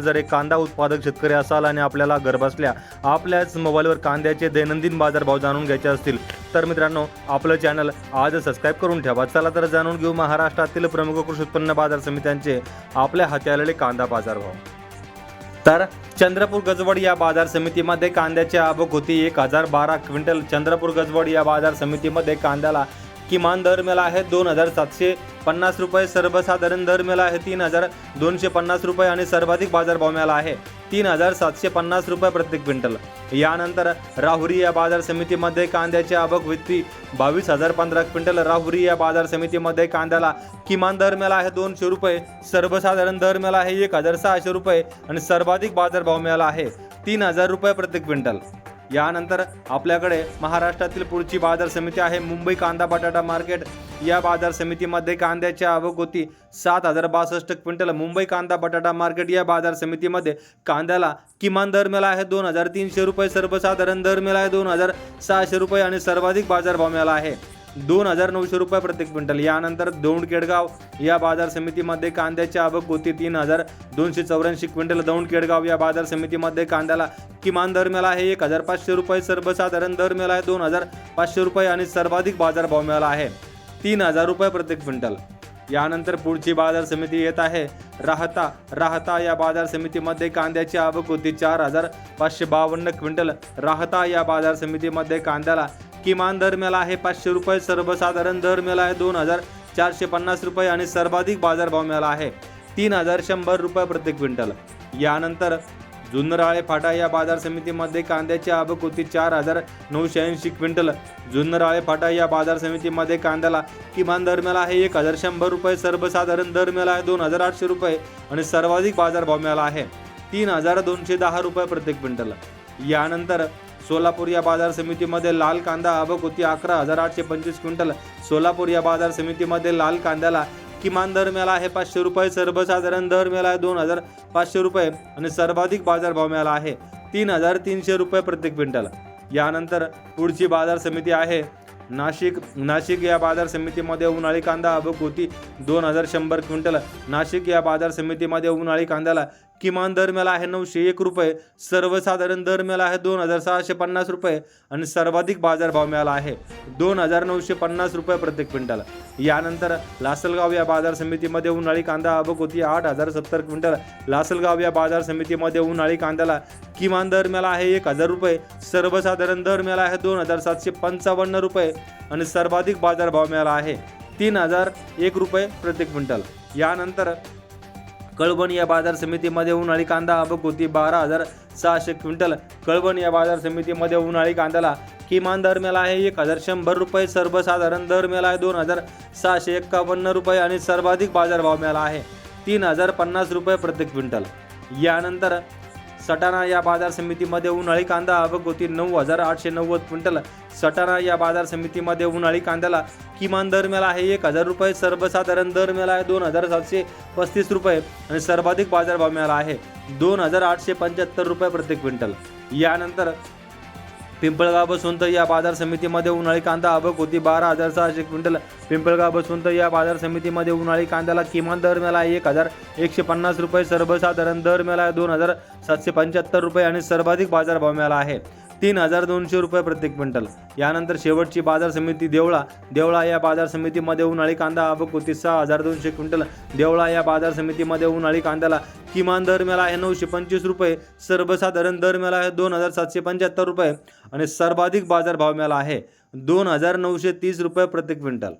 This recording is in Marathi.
जर एक कांदा उत्पादक शेतकरी असाल आणि आपल्याला घरबसल्या आपल्याच मोबाईलवर कांद्याचे दैनंदिन बाजारभाव जाणून घ्यायचे असतील तर मित्रांनो आपलं चॅनल आज सबस्क्राईब करून ठेवा. चला तर जाणून घेऊ महाराष्ट्रातील प्रमुख कृषी उत्पन्न बाजार समित्यांचे आपल्या हाती आलेले कांदा बाजारभाव. तर चंद्रपूर गजवड या बाजार समितीमध्ये कांद्याची आवक होती एक हजार बारा क्विंटल. चंद्रपूर गजवड या बाजार समितीमध्ये कांद्याला किमान दर मेला आहे दोन हजार सातशे पन्नास रुपये सर्वसाधारण दर मेला आहे तीन हजार दोनशे पन्नास रुपये आणि सर्वाधिक बाजारभाव मिळाला आहे तीन हजार सातशे पन्नास रुपये प्रत्येक क्विंटल. यानंतर राहुरी या बाजार समितीमध्ये कांद्याची आवक होती बावीस हजार पंधरा क्विंटल. राहुरी या बाजार समितीमध्ये कांद्याला किमान दर मिळाला आहे दोनशे रुपये सर्वसाधारण दर मिळाला आहे एक हजार सहाशे रुपये आणि सर्वाधिक बाजारभाव मिळाला आहे तीन हजार रुपये प्रत्येक क्विंटल. यानंतर आपल्याकडे महाराष्ट्रातील पुढची बाजार समिती आहे. मुंबई कांदा बटाटा मार्केट. या बाजार समितीमध्ये कांद्याची आवक होती. सात हजार बासष्ट क्विंटल मुंबई कांदा बटाटा मार्केट या बाजार समितीमध्ये कांद्याला किमान दर मिळाला आहे. दोन हजार तीनशे रुपये सर्वसाधारण दर मिळाला आहे. दोन हजार सहाशे रुपये आणि सर्वाधिक बाजारभाव मिळाला आहे. दोन हजार नऊशे रुपये प्रत्येक क्विंटल. यानंतर दौंड केडगाव या बाजार समितीमध्ये कांद्याची आवक होती. तीन हजार दोनशे चौऱ्याऐंशी क्विंटल दौंड केडगाव या बाजार समितीमध्ये कांद्याला किमान दर मिळाला आहे. एक हजार पाचशे रुपये सर्वसाधारण दर मिळाला आहे. दोन हजार पाचशे रुपये आणि सर्वाधिक बाजारभाव मिळाला आहे. तीन हजार रुपये प्रत्येक क्विंटल. यानंतर पुढची बाजार समिती येत आहे. राहता राहता या बाजार समितीमध्ये कांद्याची आवक होती. चार हजार पाचशे बावन्न क्विंटल. राहता या बाजार समितीमध्ये कांद्याला किमान दर मिळाला आहे पाचशे रुपये सर्वसाधारण दर मिळाला आहे दोन हजार चारशे पन्नास रुपये आणि सर्वाधिक बाजारभाव मिळाला आहे तीन हजार शंभर रुपये प्रत्येक क्विंटल. यानंतर जुन्नराळे फाटा या बाजार समितीमध्ये कांद्याची आवक होती चार हजार नऊशे ऐंशी क्विंटल. जुन्नराळे फाटा या बाजार समितीमध्ये कांद्याला किमान दर मिळाला आहे एक हजार शंभर रुपये सर्वसाधारण दर मिळाला आहे दोन हजार आठशे रुपये आणि सर्वाधिक बाजारभाव मिळाला आहे तीन हजार दोनशे दहा रुपये प्रत्येक क्विंटल. यानंतर सोलापूर या बाजार समितीमध्ये लाल कांदा आवक होती. अकरा हजार आठशे पंचवीस क्विंटल. सोलापूर या बाजार समितीमध्ये लाल कांद्याला किमान दर मिळाला आहे पाचशे रुपये सर्वसाधारण दर मिळाला आहे दोन हजार पाचशे रुपये आणि सर्वाधिक बाजारभाव मिळाला आहे तीन हजार तीनशे रुपये प्रत्येक क्विंटल. यानंतर पुढची बाजार समिती आहे. नाशिक नाशिक या बाजार समितीमध्ये उन्हाळी कांदा आवक होती दोन हजार शंभर क्विंटल. नाशिक या बाजार समितीमध्ये उन्हाळी कांद्याला किमान दर मिळाला आहे नऊशे एक रुपये सर्वसाधारण दर मिळाला आहे दोन हजार सहाशे पन्नास रुपये आणि सर्वाधिक बाजारभाव मिळाला आहे दोन हजार नऊशे पन्नास रुपये प्रत्येक क्विंटल. यानंतर लासलगाव या बाजार समितीमध्ये उन्हाळी कांदा आवक होती आठ हजार सत्तर क्विंटल. लासलगाव या बाजार समितीमध्ये उन्हाळी कांद्याला किमान दर मिळाला आहे एक हजार रुपये सर्वसाधारण दर मिळाला आहे दोन हजार सातशे पंचावन्न रुपये आणि सर्वाधिक बाजारभाव मिळाला आहे तीन हजार एक रुपये प्रत्येक क्विंटल. यानंतर कळवण या बाजार समितीमध्ये उन्हाळी कांदा आवक होती बारा हजार सहाशे क्विंटल. कळवण या बाजार समितीमध्ये उन्हाळी कांद्याला किमान दर मेला आहे एक हजार शंभर रुपये. सर्वसाधारण दर मेला आहे दोन हजार सहाशे एक्कावन्न रुपये आणि सर्वाधिक बाजारभाव मिळाला आहे तीन हजार पन्नास रुपये प्रत्येक क्विंटल. यानंतर सटाणा या बाजार समितीमध्ये उन्हाळी कांदा आवक नऊ हजार आठशे नव्वद क्विंटल. सटाणा या बाजार समितीमध्ये उन्हाळी कांद्याला किमान दर मिळाला आहे. एक हजार रुपये सर्वसाधारण दर मिळाला आहे. दोन हजार सातशे पस्तीस रुपये आणि सर्वाधिक बाजारभाव मिळाला आहे. दोन हजार आठशे पंच्याहत्तर रुपये प्रत्येक क्विंटल. यानंतर पिंपळगाव बसवंत या बाजार समितीमध्ये उन्हाळी कांदा आवक होती. बारा हजार सहाशे क्विंटल पिंपळगाव बसवंत या बाजार समितीमध्ये उन्हाळी कांद्याला किमान दर मिळाला एक हजार एकशे पन्नास रुपये सर्वसाधारण दर मिळाला दोन हजार सातशे पंच्याहत्तर रुपये आणि सर्वाधिक बाजारभाव मिळाला आहे. तीन हजार दोनशे रुपये प्रत्येक क्विंटल. यानंतर शेवटची बाजार समिती देवळा. देवळा या बाजार समितीमध्ये उन्हाळी कांदा आवक होती सहा हजार दोनशे क्विंटल. देवळा या बाजार समितीमध्ये उन्हाळी कांद्याला किमान दर मेला आहे नऊशे पंचवीस रुपये. सर्वसाधारण दर मेला आहे दोन हजार सातशे पंच्याहत्तर रुपये. आणि सर्वाधिक बाजारभाव मेला आहे दोन हजार नऊशे तीस रुपये प्रत्येक क्विंटल.